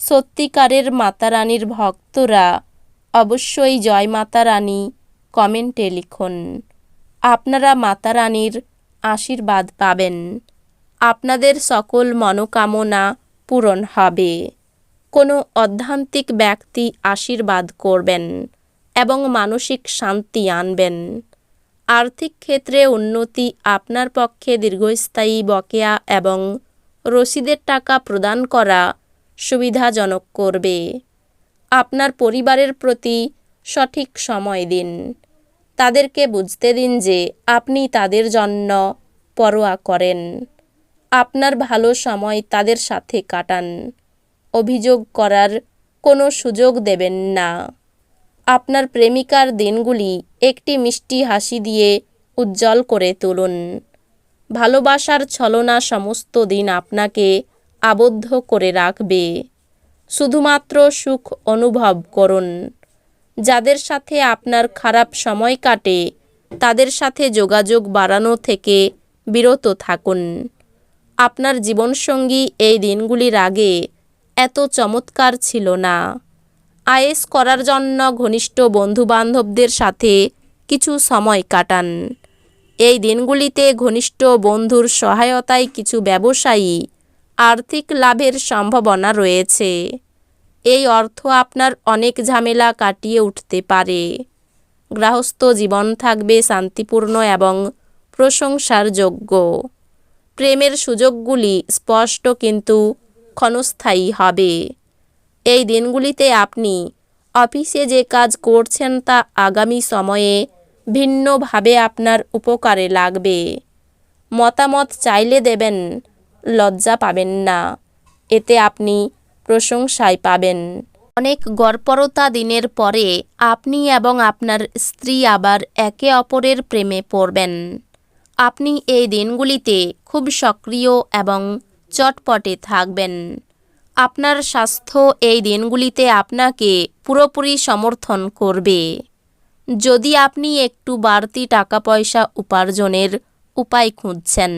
সত্যিকারের মাতারানীর ভক্তরা অবশ্যই জয় মাতা রানী কমেন্টে লিখুন। আপনারা মাতারানীর আশীর্বাদ পাবেন। আপনাদের সকল মনোকামনা পূরণ হবে। কোনো অধ্যান্তিক ব্যক্তি আশীর্বাদ করবেন এবং মানসিক শান্তি আনবেন। আর্থিক ক্ষেত্রে উন্নতি আপনার পক্ষে দীর্ঘস্থায়ী বকেয়া এবং রসিদের টাকা প্রদান করা সুবিধাজনক করবে। আপনার পরিবারের প্রতি সঠিক সময় দিন। তাদেরকে বুঝতে দিন যে আপনি তাদের জন্য পরোয়া করেন। আপনার ভালো সময় তাদের সাথে কাটান। অভিযোগ করার কোনো সুযোগ দেবেন না। আপনার প্রেমিকার দিনগুলি একটি মিষ্টি হাসি দিয়ে উজ্জ্বল করে তুলুন। ভালোবাসার ছলনা সমস্ত দিন আপনাকে আবদ্ধ করে রাখবে। শুধুমাত্র সুখ অনুভব করুন। যাদের সাথে আপনার খারাপ সময় কাটে, তাদের সাথে যোগাযোগ বাড়ানো থেকে বিরত থাকুন। আপনার জীবনসঙ্গী এই দিনগুলির আগে এত চমৎকার ছিল না। আয়েস করার জন্য ঘনিষ্ঠ বন্ধুবান্ধবদের সাথে কিছু সময় কাটান। এই দিনগুলিতে ঘনিষ্ঠ বন্ধুর সহায়তায় কিছু ব্যবসায়ী আর্থিক লাভের সম্ভাবনা রয়েছে। এই অর্থ আপনার অনেক ঝামেলা কাটিয়ে উঠতে পারে। গৃহস্থ জীবন থাকবে শান্তিপূর্ণ এবং প্রশংসার যোগ্য। প্রেমের সুযোগগুলি স্পষ্ট কিন্তু ক্ষণস্থায়ী হবে। এই দিনগুলিতে আপনি অফিসে যে কাজ করছেন তা আগামী সময়ে ভিন্নভাবে আপনার উপকারে লাগবে। মতামত চাইলে দেবেন লজ্জা পাবেন না। এতে আপনি প্রশংসায় পাবেন। অনেক গড়পরতা দিনের পরে আপনি এবং আপনার স্ত্রী আবার একে অপরের প্রেমে পড়বেন। আপনি এই দিনগুলিতে খুব সক্রিয় এবং চটপটে থাকবেন। আপনার স্বাস্থ্য এই দিনগুলিতে আপনাকে পুরোপুরি সমর্থন করবে। যদি আপনি একটু বাড়তি টাকা পয়সা উপার্জনের উপায় খুঁজছেন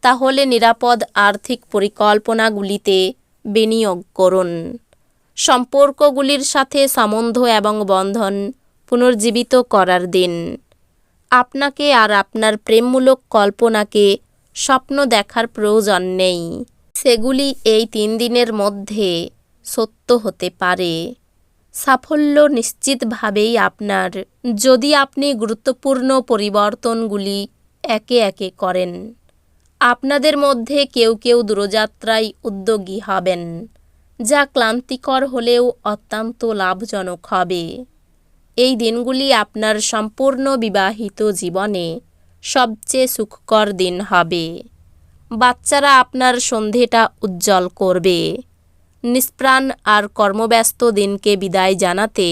তাহলে নিরাপদ আর্থিক পরিকল্পনাগুলিতে বিনিয়োগ করুন। সম্পর্কগুলির সাথে সম্বন্ধ এবং বন্ধন পুনর্জীবিত করার দিন। আপনাকে আর আপনার প্রেমমূলক কল্পনাকে স্বপ্ন দেখার প্রয়োজন নেই। সেগুলি এই তিন দিনের মধ্যে সত্য হতে পারে। সাফল্য নিশ্চিতভাবেই আপনার। যদি আপনি গুরুত্বপূর্ণ পরিবর্তনগুলি একে একে করেন আপনাদের মধ্যে কেউ কেউ দূরযাত্রায় উদ্যোগী হবেন, যা ক্লান্তিকর হলেও অত্যন্ত লাভজনক হবে। এই দিনগুলি আপনার সম্পূর্ণ বিবাহিত জীবনে সবচেয়ে সুখকর দিন হবে। বাচ্চারা আপনার সন্ধেটা উজ্জ্বল করবে। নিষ্প্রাণ আর কর্মব্যস্ত দিনকে বিদায় জানাতে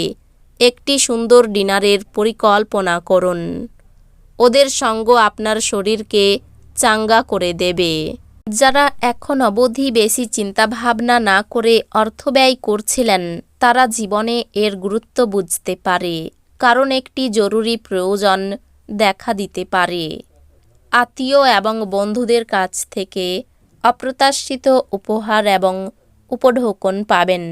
একটি সুন্দর ডিনারের পরিকল্পনা করুন। ওদের সঙ্গ আপনার শরীরকে চাঙ্গা করে দেবে। যারা এখন অবধি বেশি চিন্তাভাবনা না করে অর্থ ব্যয় করছিলেন, তারা জীবনে এর গুরুত্ব বুঝতে পারে। কারণ একটি জরুরি প্রয়োজন দেখা দিতে পারে। আত্মীয় এবং বন্ধুদের কাছ থেকে অপ্রত্যাশিত উপহার এবং উপঢৌকন পাবেন।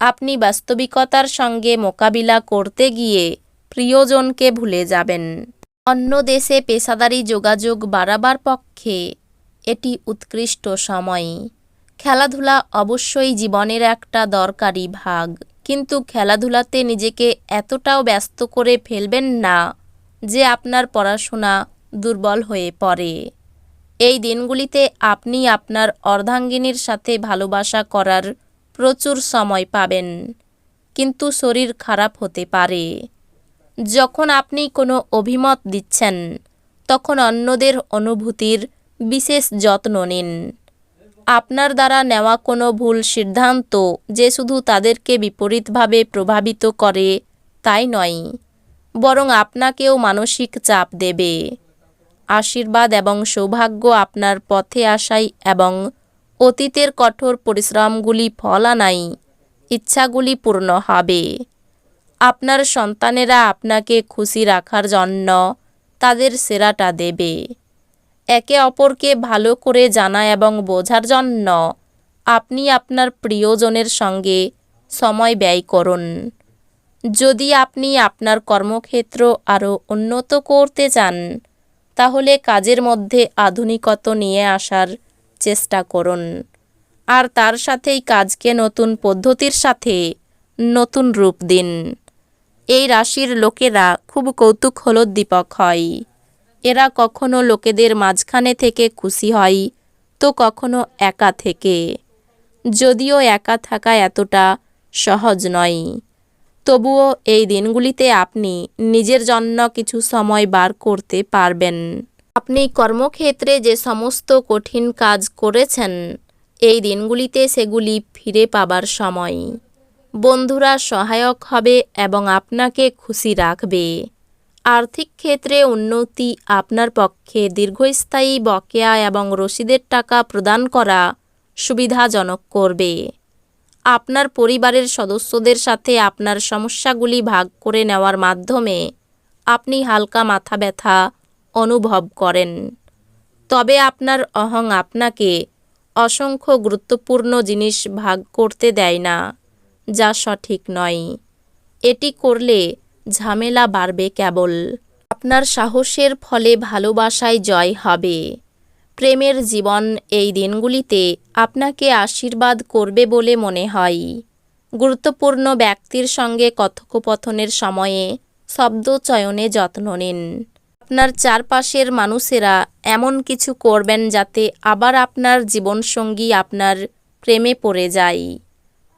আপনি বাস্তবিকতার সঙ্গে মোকাবিলা করতে গিয়ে প্রিয়জনকে ভুলে যাবেন। অন্য দেশে পেশাদারি যোগাযোগ বাড়াবার পক্ষে এটি উৎকৃষ্ট সময়। খেলাধুলা অবশ্যই জীবনের একটা দরকারি ভাগ। কিন্তু খেলাধুলাতে নিজেকে এতটাও ব্যস্ত করে ফেলবেন না যে আপনার পড়াশোনা দুর্বল হয়ে পড়ে। এই দিনগুলিতে আপনি আপনার অর্ধাঙ্গিনীর সাথে ভালোবাসা করার প্রচুর সময় পাবেন। কিন্তু শরীর খারাপ হতে পারে। যখন আপনি কোনো অভিমত দিচ্ছেন, তখন অন্যদের অনুভূতির বিশেষ যত্ন নিন। আপনার দ্বারা নেওয়া কোনো ভুল সিদ্ধান্ত যে শুধু তাদেরকে বিপরীতভাবে প্রভাবিত করে, তাই নয়, বরং আপনাকেও মানসিক চাপ দেবে। আশীর্বাদ এবং সৌভাগ্য আপনার পথে আসাই এবং অতীতের কঠোর পরিশ্রমগুলি ফল আনাই ইচ্ছাগুলি পূর্ণ হবে। আপনার সন্তানেরা আপনাকে খুশি রাখার জন্য তাদের সেরাটা দেবে। একে অপরকে ভালো করে জানা এবং বোঝার জন্য আপনি আপনার প্রিয়জনের সঙ্গে সময় ব্যয় করুন। যদি আপনি আপনার কর্মক্ষেত্র আরও উন্নত করতে চান, তাহলে কাজের মধ্যে আধুনিকতা নিয়ে আসার চেষ্টা করুন। আর তার সাথেই কাজকে নতুন পদ্ধতির সাথে নতুন রূপ দিন। এই রাশির লোকেরা খুব কৌতূহলোদ্দীপক হয়। এরা কখনো লোকেদের মাঝখানে থেকে খুশি হয়, তো কখনো একা থেকে। যদিও একা থাকা এতটা সহজ নয়। তবুও এই দিনগুলিতে আপনি নিজের জন্য কিছু সময় বার করতে পারবেন। আপনি কর্মক্ষেত্রে যে সমস্ত কঠিন কাজ করেছেন, এই দিনগুলিতে সেগুলি ফিরে পাবার সময়। বন্ধুরা সহায়ক হবে এবং আপনাকে খুশি রাখবে। আর্থিক ক্ষেত্রে উন্নতি আপনার পক্ষে দীর্ঘস্থায়ী বকেয়া এবং রসিদের টাকা প্রদান করা সুবিধাজনক করবে। আপনার পরিবারের সদস্যদের সাথে আপনার সমস্যাগুলি ভাগ করে নেওয়ার মাধ্যমে আপনি হালকা মাথা ব্যথা অনুভব করেন। তবে আপনার অহং আপনাকে অসংখ্য গুরুত্বপূর্ণ জিনিস ভাগ করতে দেয় না। যা সঠিক নয়। এটি করলে ঝামেলা বাড়বে কেবল। আপনার সাহসের ফলে ভালোবাসায় জয় হবে। প্রেমের জীবন এই দিনগুলিতে আপনাকে আশীর্বাদ করবে বলে মনে হয়। গুরুত্বপূর্ণ ব্যক্তির সঙ্গে কথোপকথনের সময়ে শব্দ চয়নে যত্ন নিন। আপনার চারপাশের মানুষেরা এমন কিছু করবেন যাতে আবার আপনার জীবনসঙ্গী আপনার প্রেমে পড়ে যায়।